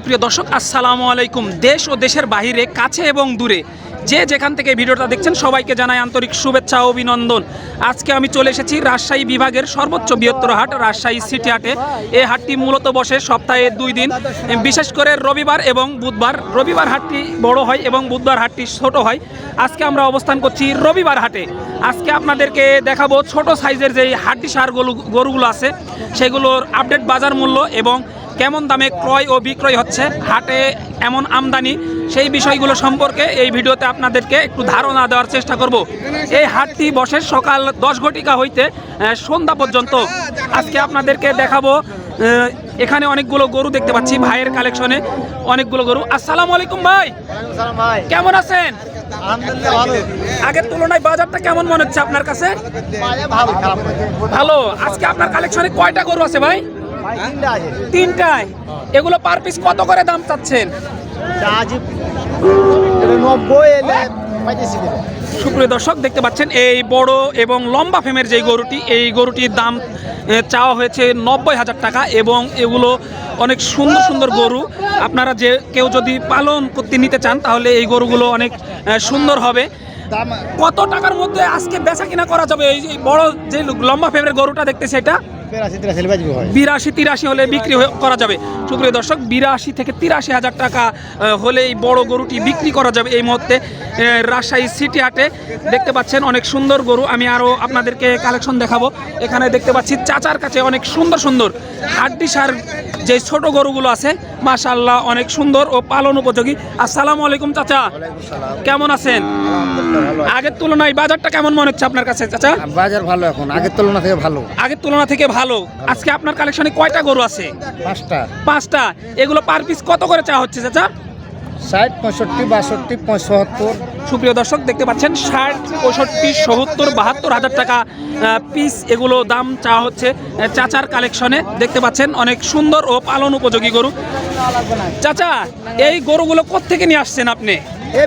সুপ্রিয় দর্শক, আসসালামু আলাইকুম। দেশ ও দেশের বাইরে কাছে এবং দূরে যে যেখান থেকে ভিডিওটা দেখছেন, সবাইকে জানাই আন্তরিক শুভেচ্ছা ও অভিনন্দন। আজকে আমি চলে এসেছি রাজশাহী বিভাগের সর্বোচ্চ বৃহত্তর হাট, রাজশাহী সিটি হাটে। এই হাটটি মূলত বসে সপ্তাহে দুই দিন, বিশেষ করে রবিবার এবং বুধবার। রবিবার হাটটি বড় হয় এবং বুধবার হাটটি ছোট হয়। আজকে আমরা অবস্থান করছি রবিবার হাটে। আজকে আপনাদেরকে দেখাবো ছোট সাইজের যেই হাড্ডি সার গরু গরুগুলো আছে, সেগুলোর আপডেট বাজার মূল্য এবং কেমন দামে ক্রয় ও বিক্রয় হচ্ছে হাটে এমন আমদানি সেই বিষয়গুলো সম্পর্কে এই ভিডিওতে আপনাদেরকে একটু ধারণা দেওয়ার চেষ্টা করব। এই হাটটি বসে সকাল দশ ঘটিকা হইতে সন্ধ্যা পর্যন্ত। আজকে আপনাদেরকে দেখাবো এখানে অনেকগুলো গরু দেখতে পাচ্ছি ভাইয়ের কালেকশনে অনেকগুলো গরু। আসসালামু আলাইকুম ভাই। ভাই। কেমন আছেন? আগের তুলনায় বাজারটা কেমন মনে হচ্ছে আপনার কাছে? ভালো। আজকে আপনার কালেকশনে কয়টা গরু আছে ভাই? তিনটায়? এগুলো পার পিস কত করে দাম চাচ্ছেন? সুপ্রিয় দর্শক দেখতে পাচ্ছেন এই বড় এবং লম্বা ফেমের যে গরুটি এই গরুটির দাম চাওয়া হয়েছে নব্বই হাজার টাকা এবং এগুলো অনেক সুন্দর সুন্দর গরু। আপনারা যে কেউ যদি পালন করতে নিতে চান তাহলে এই গরুগুলো অনেক সুন্দর হবে। কত টাকার মধ্যে আজকে বেচা কিনা করা যাবে? এই বড় যে লম্বা ফেমের গরুটা দেখতেছি এটা বিরাশি তিরাশি হলে বিক্রি করা যাবে। সুপ্রিয় দর্শক, বিরাশি থেকে তিরাশি হাজার টাকা হলে এই বড় গরুটি বিক্রি করা যাবে এই মুহূর্তে রাজশাহী সিটি হাটে। দেখতে পাচ্ছেন অনেক সুন্দর গরু। আমি আরও আপনাদেরকে কালেকশন দেখাবো। এখানে দেখতে পাচ্ছি চাচার কাছে অনেক সুন্দর সুন্দর হাড্ডি সার যে ছোট গরুগুলো আছে মাশাল্লাহ অনেক সুন্দর ও পালন উপযোগী। আসসালামু আলাইকুম চাচা। কেমন আছেন? আগের তুলনায় বাজারটা কেমন মনে হচ্ছে আপনার কাছে চাচা? বাজার ভালো এখন আগের তুলনা থেকে ভালো। আগের তুলনা থেকে ভালো। আজকে আপনার কালেকশনে কয়টা গরু আছে? পাঁচটা। পাঁচটা। এগুলো পার পিস কত করে চাওয়া হচ্ছে চাচা? ষাট পঁয়ষট্টি বাষট্টি পঁয়ষট্টর সুপ্রিয় দর্শক দেখতে পাচ্ছেন ষাট পঁয়ষট্টি সত্তর বাহাত্তর হাজার টাকা পিস এগুলো দাম চা হচ্ছে চাচার কালেকশনে। দেখতে পাচ্ছেন অনেক সুন্দর ও পালন উপযোগী গরু। চাচা এই গরুগুলো কোত্থেকে নিয়ে আসছেন আপনি?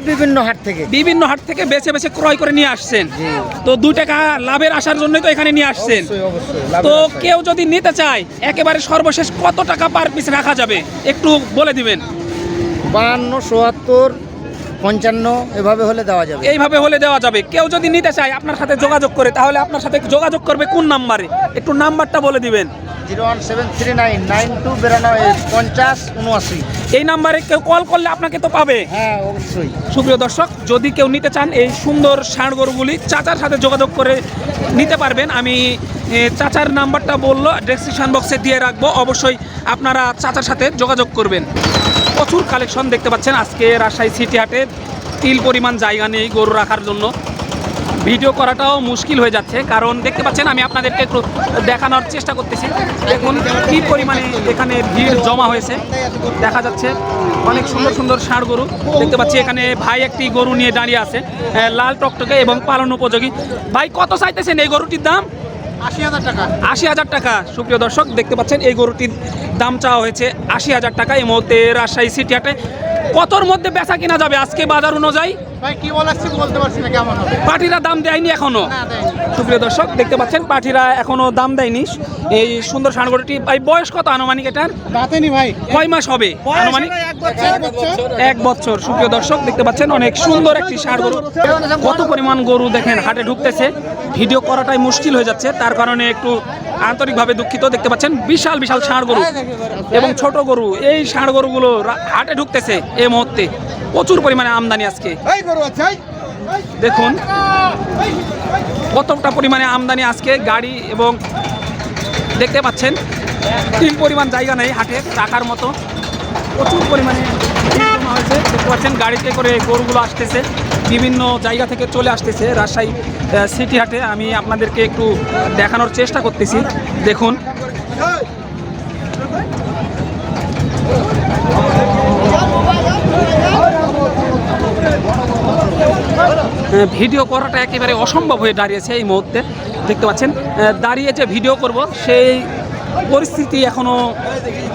বিভিন্ন হাট থেকে। বিভিন্ন হাট থেকে বেছে বেছে ক্রয় করে নিয়ে আসছেন। তো দুই টাকা লাভের আসার জন্যই তো এখানে নিয়ে আসছেন। তো কেউ যদি নিতে চায় একেবারে সর্বশেষ কত টাকা পার পিস রাখা যাবে? একটু বলে দিবেন। বাহান্ন চুয়াত্তর পঞ্চান্ন এভাবে হলে দেওয়া যাবে। এইভাবে হলে দেওয়া যাবে। কেউ যদি নিতে চায় আপনার সাথে যোগাযোগ করে তাহলে আপনার সাথে যোগাযোগ করবে কোন নাম্বারে? একটু নাম্বারটা বলে দিবেন। Zero one seven three nine nine two বিরানব্বই পঞ্চাশ উনআশি। এই নাম্বারে কেউ কল করলে আপনাকে তো পাবে। হ্যাঁ অবশ্যই। সুপ্রিয় দর্শক যদি কেউ নিতে চান এই সুন্দর ষাঁড় গরুগুলি চাচার সাথে যোগাযোগ করে নিতে পারবেন। আমি চাচার নাম্বারটা বলল ডেসক্রিপশন বক্সে দিয়ে রাখব। অবশ্যই আপনারা চাচার সাথে যোগাযোগ করবেন। প্রচুর কালেকশন দেখতে পাচ্ছেন আজকে রাজশাহী সিটি হাটে। তিল পরিমাণ জায়গা নেই গরু রাখার জন্য। ভিডিও করাটাও মুশকিল হয়ে যাচ্ছে। কারণ দেখতে পাচ্ছেন আমি আপনাদেরকে একটু দেখানোর চেষ্টা করতেছি। দেখুন কী পরিমাণে এখানে ভিড় জমা হয়েছে। দেখা যাচ্ছে অনেক সুন্দর সুন্দর ষাঁড় গরু। দেখতে পাচ্ছি এখানে ভাই একটি গরু নিয়ে দাঁড়িয়ে আছে লাল টকটকে এবং পালন উপযোগী। ভাই কত চাইতেছেন এই গরুটির দাম? আশি হাজার টাকা। আশি হাজার টাকা। সুপ্রিয় দর্শক দেখতে পাচ্ছেন এই গরুটির দাম চাওয়া হয়েছে আশি হাজার টাকা। এই মুহূর্তে রাজশাহী সিটি হাটে কতর মধ্যে বেচা কিনা যাবে আজকে বাজার অনুযায়ী? ভাই কি বলাচ্ছি বলতে পারছি না কেমন হবে? দাম দেয়নি এখনও? সুপ্রিয় দর্শক দেখতে পাচ্ছেন পার্টিরা এখনও দাম দেয়নি। এই সুন্দর ষাঁড়গড়িটি ভাই বয়স কত আনুমানিক এটার? ভাই। কয় মাস হবে? আনুমানিক? এক বছর। সুপ্রিয় দর্শক দেখতে পাচ্ছেন অনেক সুন্দর একটি ষাঁড় গরু কত পরিমাণ গরু দেখেন হাটে ঢুকতেছে। ভিডিও করাটাই মুশকিল হয়ে যাচ্ছে তার কারণে একটু আন্তরিকভাবে দুঃখিত দেখতে পাচ্ছেন বিশাল বিশাল ষাঁড় গরু এবং ছোট গরু। এই ষাঁড় গরুগুলো হাটে ঢুকতেছে এই মুহূর্তে। প্রচুর পরিমাণে আমদানি আজকে। দেখুন কতটা পরিমাণে আমদানি আজকে গাড়ি এবং দেখতে পাচ্ছেন তিন পরিমাণ জায়গা নেই হাটে রাখার মতো। প্রচুর পরিমাণে হয়েছে। দেখতে পাচ্ছেন গাড়িতে করে গরুগুলো আসতেছে। বিভিন্ন জায়গা থেকে চলে আসতেছে রাজশাহী সিটি হাটে। আমি আপনাদেরকে একটু দেখানোর চেষ্টা করতেছি। দেখুন। ভিডিও করাটা একেবারে অসম্ভব হয়ে দাঁড়িয়েছে এই মুহূর্তে। দেখতে পাচ্ছেন দাঁড়িয়ে যে ভিডিও করব, সেই পরিস্থিতি এখনও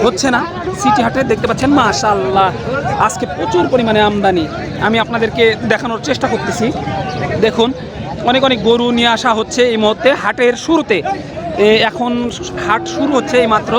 হচ্ছে না। সিটি হাটে দেখতে পাচ্ছেন মাশাল্লাহ আজকে প্রচুর পরিমাণে আমদানি। আমি আপনাদেরকে দেখানোর চেষ্টা করতেছি। দেখুন, অনেক অনেক গরু নিয়ে আসা হচ্ছে এই মুহূর্তে হাটের শুরুতে। এখন হাট শুরু হচ্ছে এই মাত্র।